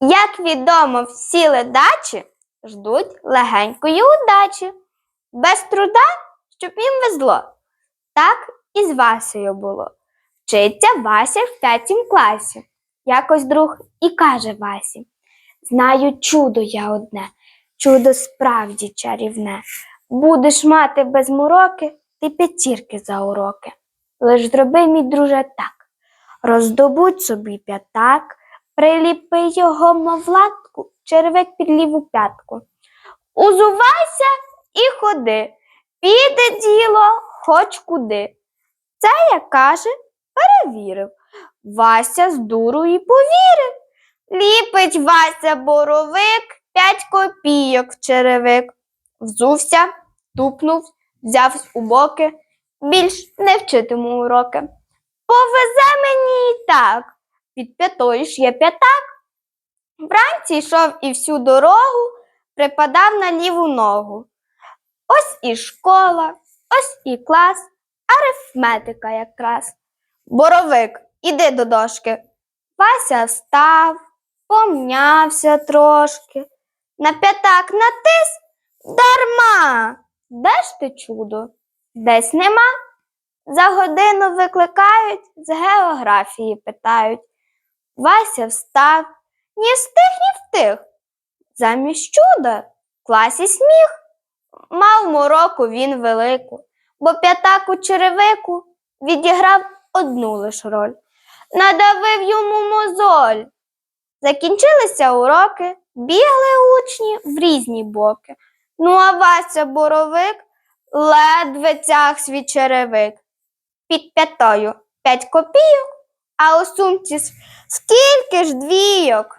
Як відомо, всі ледачі ждуть легенької удачі, без труда, щоб їм везло. Так і з Васею було. Вчиться Вася в п'ятім класі. Якось друг і каже Васі: Знаю чудо я одне, чудо справді чарівне. Будеш мати без мороки ти п'ятірки за уроки. Лиш зроби, мій друже, так. Роздобудь собі п'ятак, приліпи його, мов латку, червик під ліву п'ятку. Узувайся і ходи, піде діло хоч куди. Це, як каже, перевірив. Вася з дуру і повірив. Ліпить Вася боровик, п'ять копійок в черевик. Взувся, тупнув, взяв у боки, більш не вчитиму уроки. Повезе мені і так, під п'ятою є п'ятак. Вранці йшов і всю дорогу припадав на ліву ногу. Ось і школа, ось і клас, арифметика якраз. Боровик, іди до дошки. Вася встав, помнявся трошки. На п'ятак натис дарма. Де ж ти чудо? Десь нема. За годину викликають, з географії питають. Вася встав, ні встиг, ні втих. Замість чуда в класі сміх. Мав мороку він велику, бо п'ятак у черевику відіграв одну лиш роль. Надавив йому мозоль. Закінчилися уроки, бігли учні в різні боки. Ну, а Вася боровик ледве тяг свій черевик. Під п'ятою п'ять копійок, а у сумці скільки ж двійок.